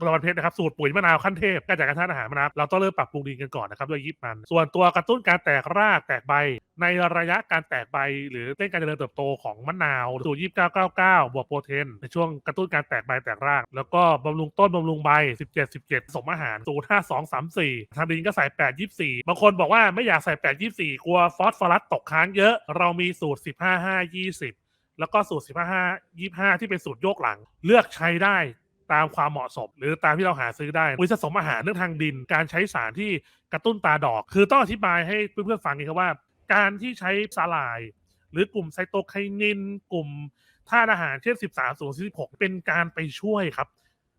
กระวันเพชรนะครับสูตรปุ๋ยมะนาวขั้นเทพการจัดการธาตุอาหารมะนาวเราต้องเริ่มปรับปรุงดินกันก่อนนะครับด้วยยิบมัน ส่วนตัวกระตุ้นการแตกรากแตกใบ ในระยะการแตกใบ หรือเร่งการเจริญเติบโตของมะนาวสูตรยี่สิบเก้าเก้าเก้าบวกโปรเทนในช่วงกระตุ้นการแตกใบแตกราก แล้วก็บำรุงต้นบำรุงใบ17 17สมอาหารสูตร5 2 3 4ทางดินก็ใส่8 24บางคนบอกว่าไม่อยากใส่8 24กลัวฟอสฟอรัสตกค้างเยอะ เรามีสูตร15 5 20แล้วก็สูตร15 25 ที่เป็นสูตรโยกหลัง เลือกใช้ได้ ตามความเหมาะสม หรือตามที่เราหาซื้อได้ปุ๋ยสะสมอาหารเรื่องทางดิน การใช้สารที่กระตุ้นตาดอก คือต้องอธิบายให้เพื่อนๆฟังนี้ครับว่า การที่ใช้สาหร่าย หรือกลุ่มไซโตไคนิน กลุ่มธาตุอาหารเช่น 13 0 16 เป็นการไปช่วยครับ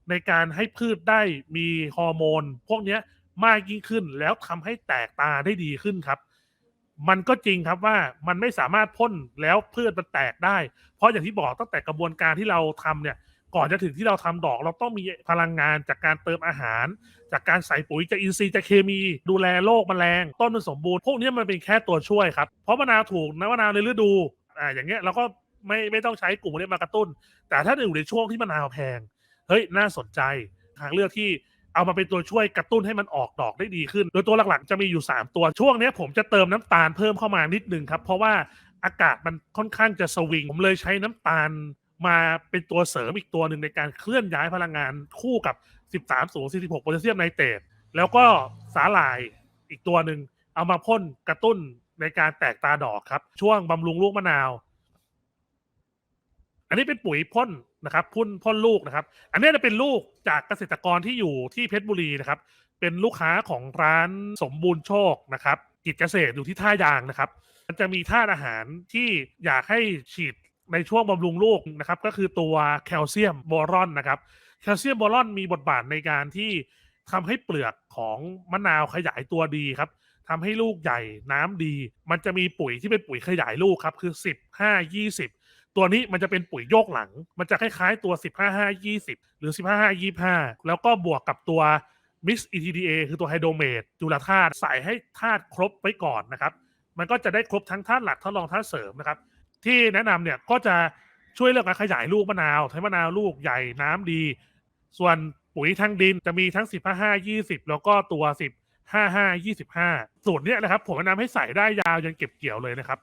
ในการให้พืชได้มีฮอร์โมน พวกนี้มากยิ่งขึ้นแล้วทำให้แตกตาได้ดีขึ้นครับ มันก็จริงครับว่ามันไม่สามารถพ่นแล้วพืชมันแตกได้ เพราะอย่างที่บอกตั้งแต่กระบวนการที่เราทำเนี่ย ก่อนจะถึงที่เราทำดอก เราต้องมีพลังงานจากการเติมอาหาร จากการใส่ปุ๋ยจากอินทรีย์จากเคมี ดูแลโรคแมลง ต้นมันสมบูรณ์พวกนี้มันเป็นแค่ตัวช่วยครับ เพราะมะนาวถูกนะมะนาวในฤดูอ่าอย่างเงี้ยเราก็ไม่ไม่ต้องใช้กลุ่มนี้มากระตุ้น แต่ถ้าอยู่ในช่วงที่มะนาวแพงเฮ้ยน่าสนใจทางเลือกที่เอามาเป็นตัวช่วยกระตุ้นให้มันออกดอกได้ดีขึ้น โดยตัวหลักๆจะมีอยู่ 3 ตัวช่วงนี้ผมจะเติมน้ำตาลเพิ่มเข้ามานิดนึงครับ เพราะว่าอากาศมันค่อนข้างจะสวิง ผมเลยใช้น้ำตาล มาเป็นตัวเสริมอีกตัวหนึ่งในการเคลื่อนย้ายพลังงานคู่กับ 13 0 46โพแทสเซียมไนเตรตแล้วก็สาหร่ายอีกตัวหนึ่งเอามาพ่นกระตุ้นในการแตกตาดอกครับ ช่วงบำรุงลูกมะนาว อันนี้เป็นปุ๋ยพ่นนะครับพ่นพ่นลูกนะครับ อันนี้จะเป็นลูกจากเกษตรกรที่อยู่ที่เพชรบุรีนะครับ เป็นลูกค้าของร้านสมบูรณ์โชคนะครับกิจเกษตรอยู่ที่ท่ายางนะครับ มันจะมีธาอาหารที่อยากให้ฉีด ในช่วงบำรุงลูกนะครับ ก็คือตัวแคลเซียมบอรอนนะครับ แคลเซียมบอรอนมีบทบาทในการที่ทำให้เปลือกของมะนาวขยายตัวดีครับทำให้ลูกใหญ่น้ำดี มันจะมีปุ๋ยที่เป็นปุ๋ยขยายลูกครับ คือ15 20 ตัวนี้มันจะเป็นปุ๋ยโยกหลัง มันจะคล้ายๆตัว 15 5 20 หรือ 15 5 25 แล้วก็บวกกับตัว Mix ETDA คือตัวไฮโดรเมตจุลธาตุใส่ให้ธาตุครบไว้ก่อนนะครับ มันก็จะได้ครบทั้งธาตุหลักธาตุรองธาตุเสริมนะครับ ที่แนะนำเนี่ยก็จะช่วยเรื่องการขยายลูกมะนาวให้มะนาวลูกใหญ่น้ำดี ส่วนปุ๋ยทางดินจะมีทั้ง 15 5 20 แล้วก็ตัว 10 55 25 สูตรเนี้ยนะครับผมแนะนำให้ใส่ได้ยาวจนเก็บเกี่ยวเลยนะครับ